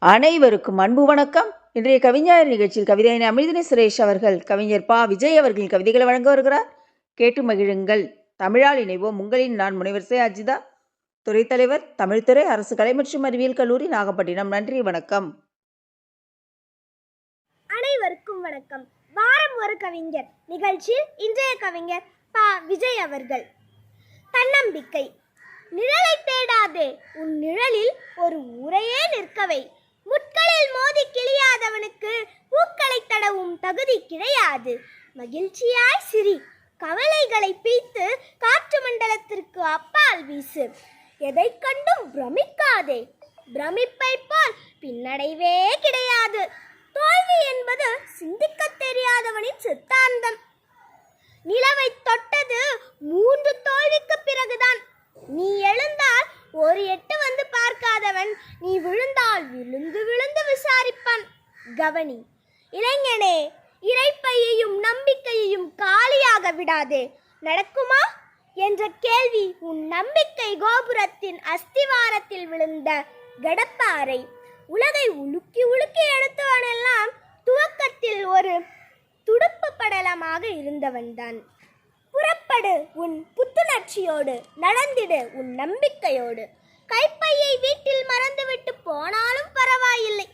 அனைவருக்கும் அன்பு வணக்கம். இன்றைய கவிஞர் நிகழ்ச்சியில் கவிதையின் அமிர்தினி சுரேஷ் அவர்கள் கவிஞர் பா. விஜய் அவர்களின் கவிதைகளை வழங்க வருகிறார். கேட்டு மகிழுங்கள். தமிழால் இணைவோம் உங்களின் நான் முனைவர் அஜிதா. துறைத்தலைவர் தமிழ்துறை அரசு கலை மற்றும் அறிவியல் கல்லூரி நாகப்பட்டினம். நன்றி வணக்கம். அனைவருக்கும் வணக்கம். வாரம் ஒரு கவிஞர் நிகழ்ச்சியில் இன்றைய கவிஞர் பா. விஜய் அவர்கள். தன்னம்பிக்கை. நிழலை தேடாதே உன் நிழலில் ஒரு உரையே நிற்கவை. முட்களில் மோதி கிளியாதவனுக்கு பூக்களை தடவும் தகுதி கிடையாது. மகிழ்ச்சியாய் சிரி. கவலைகளை பீத்து காற்று மண்டலத்திற்கு அப்பால் வீசு. எதைக் கண்டும் பிரமிக்காதே. பிரமிப்பை போல் பின்னடைவே கிடையாது. தோல்வி என்பது சிந்திக்கத் தெரியாதவனின் சித்தாந்தம். நிலவை தொட்டது மூன்று தோல்விக்கு பிறகுதான். நீ எழுந்தால் ஒரு எட்டு வந்து நீ விழுந்தால் விழுந்து விழுந்து விசாரிப்பான். கவனி இளைஞனே இறைப்பையையும் நம்பிக்கையையும் காலியாக விடாதே. நடக்குமா? என்ற கேள்வி உன் நம்பிக்கை கோபுரத்தின் அஸ்திவாரத்தில் விழுந்த கடப்பாறை. உலகை உலுக்கி உலுக்கி எடுத்தவனெல்லாம் துவக்கத்தில் ஒரு துடுப்பு படலமாக இருந்தவன்தான். புறப்படு உன் புத்துணர்ச்சியோடு நடந்திடு உன் நம்பிக்கையோடு. கைப்பையை வீட்டில் மறந்துவிட்டு போனாலும் பரவாயில்லை.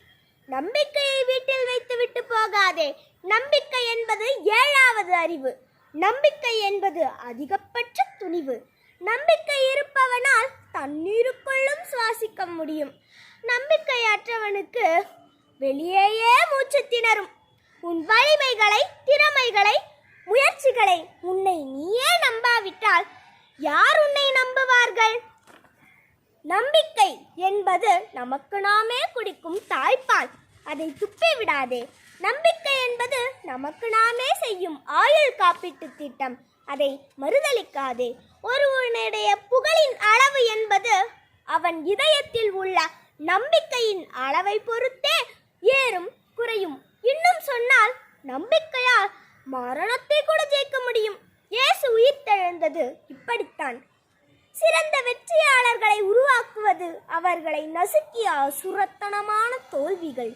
நம்பிக்கையை வீட்டில் வைத்துவிட்டு போகாதே. நம்பிக்கை என்பது ஏழாவது அறிவு. நம்பிக்கை என்பது அதிகபட்ச துணிவு. நம்பிக்கை இருப்பவனால் தண்ணீருக்குள்ளும் சுவாசிக்க முடியும். நம்பிக்கையற்றவனுக்கு வெளியேயே மூச்சு திணறும். உன் வலிமைகளை திறமைகளை முயற்சிகளை உன்னை நீயே நம்பாவிட்டால் யார் உன்னை நம்புவார்கள்? நம்பிக்கை என்பது நமக்கு நாமே குடிக்கும் தாய்ப்பால். அதை துப்பி விடாதே. நம்பிக்கை என்பது நமக்கு நாமே செய்யும் ஆயுள் காப்பீட்டு திட்டம். அதை மறுதளிக்காதே ஒருவனுடைய புகழின் அளவு என்பது அவன் இதயத்தில் உள்ள நம்பிக்கையின் அளவை பொறுத்தே ஏறும் குறையும். இன்னும் சொன்னால் நம்பிக்கையால் மரணத்தை கூட ஜெயிக்க முடியும். இயேசு உயிர்த்தெழுந்தது இப்படித்தான். சிறந்த வெற்றியாளர்களை உருவாக்குவது அவர்களை நசுக்கிய அசுரத்தனமான தோல்விகள்.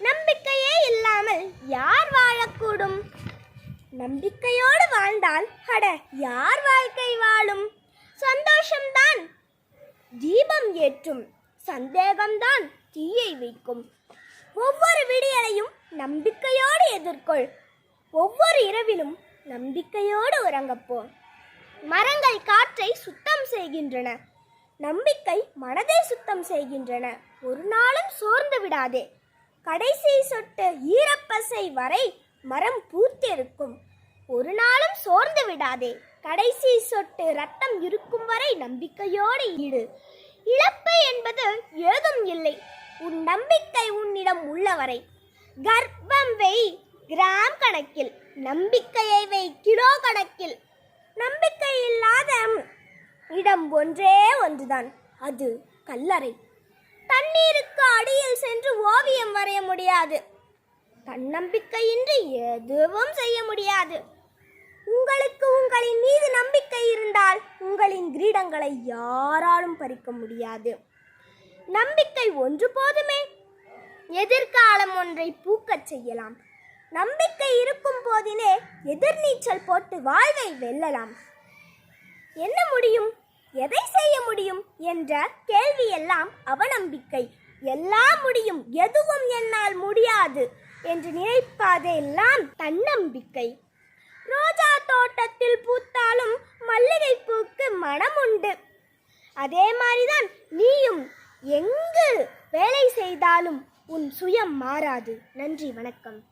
நம்பிக்கையே இல்லாமல் யார் வாழக்கூடும்? நம்பிக்கையோடு வாழ்ந்தால் அட யார் வாழ்க்கை வாழும்? சந்தோஷம்தான் தீபம் ஏற்றும். சந்தேகம்தான் தீயை வைக்கும். ஒவ்வொரு விடியலையும் நம்பிக்கையோடு எதிர்கொள். ஒவ்வொரு இரவிலும் நம்பிக்கையோடு உறங்கப்போ மரங்கள் காற்றை சுத்தம் செய்கின்றன. நம்பிக்கை மனதை சுத்தம் செய்கின்றன. ஒரு நாளும் சோர்ந்து விடாதே. கடைசி சொட்டு ஈரப்பசை வரை மரம் பூத்திருக்கும். ஒரு நாளும் சோர்ந்து விடாதே. கடைசி சொட்டு ரத்தம் இருக்கும் வரை நம்பிக்கையோடு ஈடு இழப்பு என்பது ஏதும் இல்லை. உன் நம்பிக்கை உன்னிடம் உள்ளவரை. கர்ப்பம் வை கிராம் கணக்கில். நம்பிக்கையை வை கிலோ கணக்கில். நம்பிக்கை இல்லாத இடம் ஒன்றே ஒன்றுதான். அது கல்லறை. தண்ணீருக்கு அடியில் சென்று ஓவியம் வரைய முடியாது. தன்னம்பிக்கையின்றி எதுவும் செய்ய முடியாது. உங்களுக்கு உங்களின் மீது நம்பிக்கை இருந்தால் உங்களின் கிரீடங்களை யாராலும் பறிக்க முடியாது. நம்பிக்கை ஒன்று போதுமே. எதிர்காலம் ஒன்றை பூக்கச் செய்யலாம். நம்பிக்கை இருக்கும் போதிலே எதிர்நீச்சல் போட்டு வாழ்வை வெல்லலாம். என்ன முடியும்? எதை செய்ய முடியும் என்ற கேள்வியெல்லாம் அவநம்பிக்கை. எல்லாம் முடியும் எதுவும் என்னால் முடியாது என்று நினைப்பதெல்லாம் தன்னம்பிக்கை. ரோஜா தோட்டத்தில் பூத்தாலும் மல்லிகை பூக்கு மனம் உண்டு. அதே மாதிரிதான் நீயும் எங்கு வேலை செய்தாலும் உன் சுயம் மாறாது. நன்றி வணக்கம்.